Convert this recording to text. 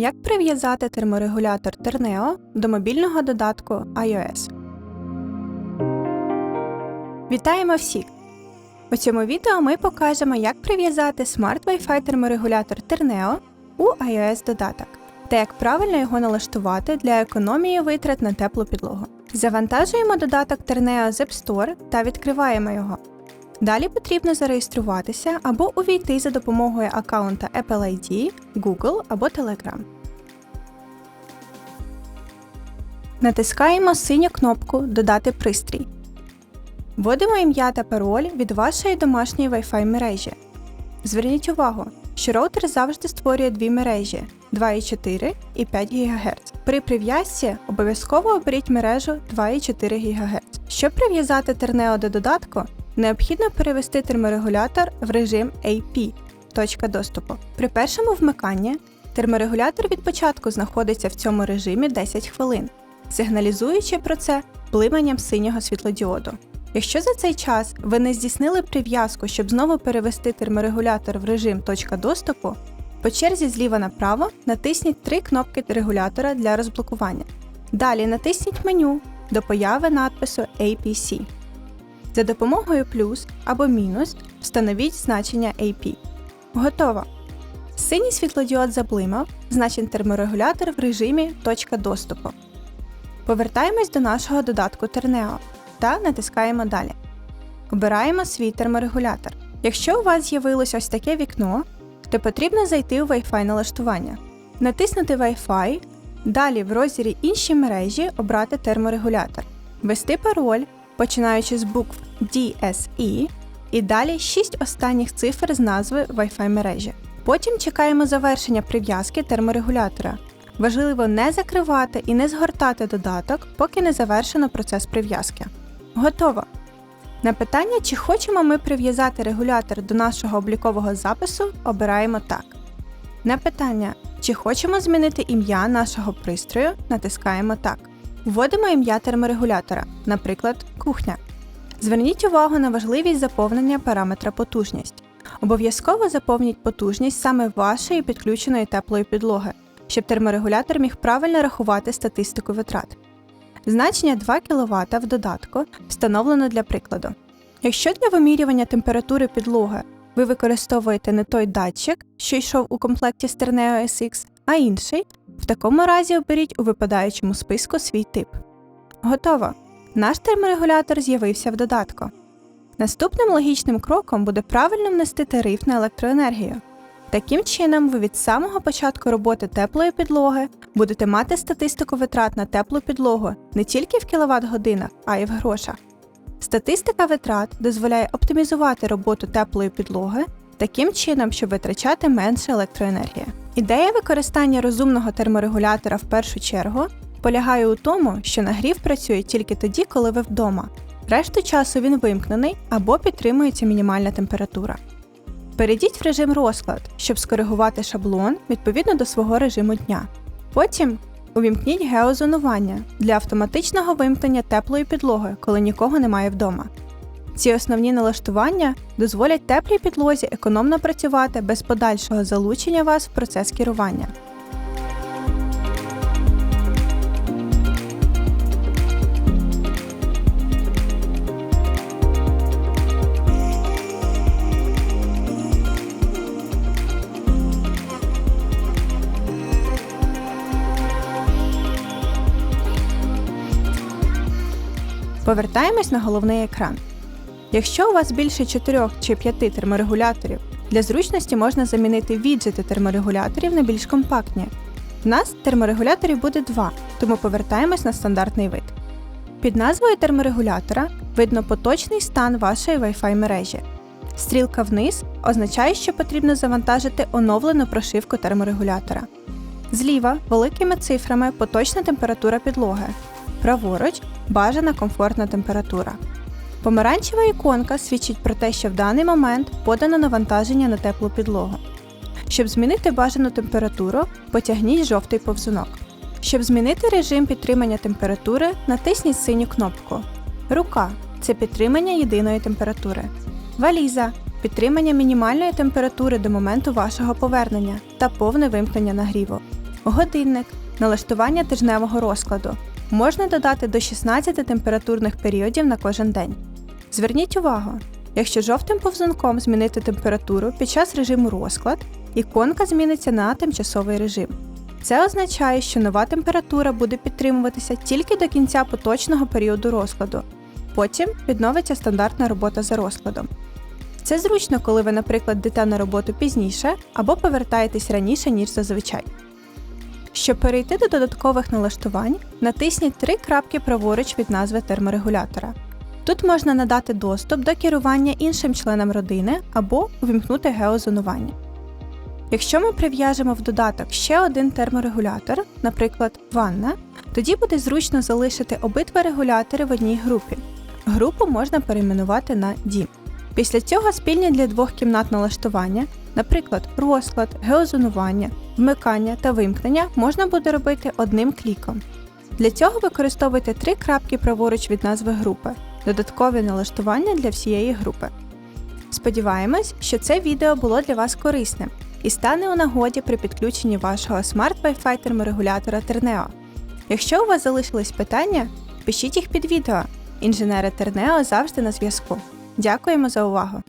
Як прив'язати терморегулятор Terneo до мобільного додатку iOS? Вітаємо всіх! У цьому відео ми покажемо, як прив'язати Smart Wi-Fi терморегулятор Terneo у iOS додаток та як правильно його налаштувати для економії витрат на теплу підлогу. Завантажуємо додаток Terneo з App Store та відкриваємо його. Далі потрібно зареєструватися або увійти за допомогою аккаунта Apple ID, Google або Telegram. Натискаємо синю кнопку Додати пристрій. Вводимо ім'я та пароль від вашої домашньої Wi-Fi мережі. Зверніть увагу, що роутер завжди створює дві мережі 2,4 і 5 ГГц. При прив'язці обов'язково оберіть мережу 2,4 ГГц. Щоб прив'язати тернео до додатку, необхідно перевести терморегулятор в режим AP точка доступу. При першому вмиканні терморегулятор від початку знаходиться в цьому режимі 10 хвилин, сигналізуючи про це блиманням синього світлодіоду. Якщо за цей час ви не здійснили прив'язку, щоб знову перевести терморегулятор в режим точка доступу, по черзі зліва направо натисніть три кнопки регулятора для розблокування. Далі натисніть меню до появи надпису APC. За допомогою плюс або мінус встановіть значення AP. Готово! Синій світлодіод заблимав, значить терморегулятор в режимі точка доступу. Повертаємось до нашого додатку Terneo та натискаємо Далі. Обираємо свій терморегулятор. Якщо у вас з'явилось ось таке вікно, то потрібно зайти у Wi-Fi налаштування, натиснути Wi-Fi, далі в розділі Інші мережі обрати терморегулятор, ввести пароль, починаючи з букв DSE, і далі 6 останніх цифр з назви Wi-Fi мережі. Потім чекаємо завершення прив'язки терморегулятора. Важливо не закривати і не згортати додаток, поки не завершено процес прив'язки. Готово! На питання, чи хочемо ми прив'язати регулятор до нашого облікового запису, обираємо так. На питання, чи хочемо змінити ім'я нашого пристрою, натискаємо так. Вводимо ім'я терморегулятора, наприклад, кухня. Зверніть увагу на важливість заповнення параметра потужність. Обов'язково заповніть потужність саме вашої підключеної теплої підлоги, щоб терморегулятор міг правильно рахувати статистику витрат. Значення 2 кВт в додатку встановлено для прикладу. Якщо для вимірювання температури підлоги ви використовуєте не той датчик, що йшов у комплекті з Terneo SX, а інший, в такому разі оберіть у випадаючому списку свій тип. Готово! Наш терморегулятор з'явився в додатку. Наступним логічним кроком буде правильно внести тариф на електроенергію. Таким чином, ви від самого початку роботи теплої підлоги будете мати статистику витрат на теплу підлогу не тільки в кіловат годинах, а й в грошах. Статистика витрат дозволяє оптимізувати роботу теплої підлоги таким чином, щоб витрачати менше електроенергії. Ідея використання розумного терморегулятора в першу чергу полягає у тому, що нагрів працює тільки тоді, коли ви вдома. Решту часу він вимкнений або підтримується мінімальна температура. Перейдіть в режим розклад, щоб скоригувати шаблон відповідно до свого режиму дня. Потім увімкніть геозонування для автоматичного вимкнення теплої підлоги, коли нікого немає вдома. Ці основні налаштування дозволять теплій підлозі економно працювати без подальшого залучення вас в процес керування. Повертаємось на головний екран. Якщо у вас більше 4 чи 5 терморегуляторів, для зручності можна замінити віджити терморегуляторів на більш компактні. В нас терморегуляторів буде два, тому повертаємось на стандартний вид. Під назвою терморегулятора видно поточний стан вашої Wi-Fi мережі. Стрілка вниз означає, що потрібно завантажити оновлену прошивку терморегулятора. Зліва великими цифрами поточна температура підлоги. Праворуч бажана комфортна температура. Помаранчева іконка свідчить про те, що в даний момент подано навантаження на теплу підлогу. Щоб змінити бажану температуру, потягніть жовтий повзунок. Щоб змінити режим підтримання температури, натисніть синю кнопку. Рука це підтримання єдиної температури. Валіза підтримання мінімальної температури до моменту вашого повернення та повне вимкнення нагріву. Годинник налаштування тижневого розкладу. Можна додати до 16 температурних періодів на кожен день. Зверніть увагу, якщо жовтим повзунком змінити температуру під час режиму розклад, іконка зміниться на тимчасовий режим. Це означає, що нова температура буде підтримуватися тільки до кінця поточного періоду розкладу. Потім відновиться стандартна робота за розкладом. Це зручно, коли ви, наприклад, йдете на роботу пізніше або повертаєтесь раніше, ніж зазвичай. Щоб перейти до додаткових налаштувань, натисніть три крапки праворуч від назви терморегулятора. Тут можна надати доступ до керування іншим членам родини або увімкнути геозонування. Якщо ми прив'яжемо в додаток ще один терморегулятор, наприклад, ванна, тоді буде зручно залишити обидва регулятори в одній групі. Групу можна перейменувати на дім. Після цього спільні для двох кімнат налаштування, наприклад, розклад, геозонування, вмикання та вимкнення можна буде робити одним кліком. Для цього використовуйте три крапки праворуч від назви групи, додаткові налаштування для всієї групи. Сподіваємось, що це відео було для вас корисним і стане у нагоді при підключенні вашого смарт Wi-Fi терморегулятора Тернео. Якщо у вас залишились питання, пишіть їх під відео. Інженери Тернео завжди на зв'язку. Дякуємо за увагу!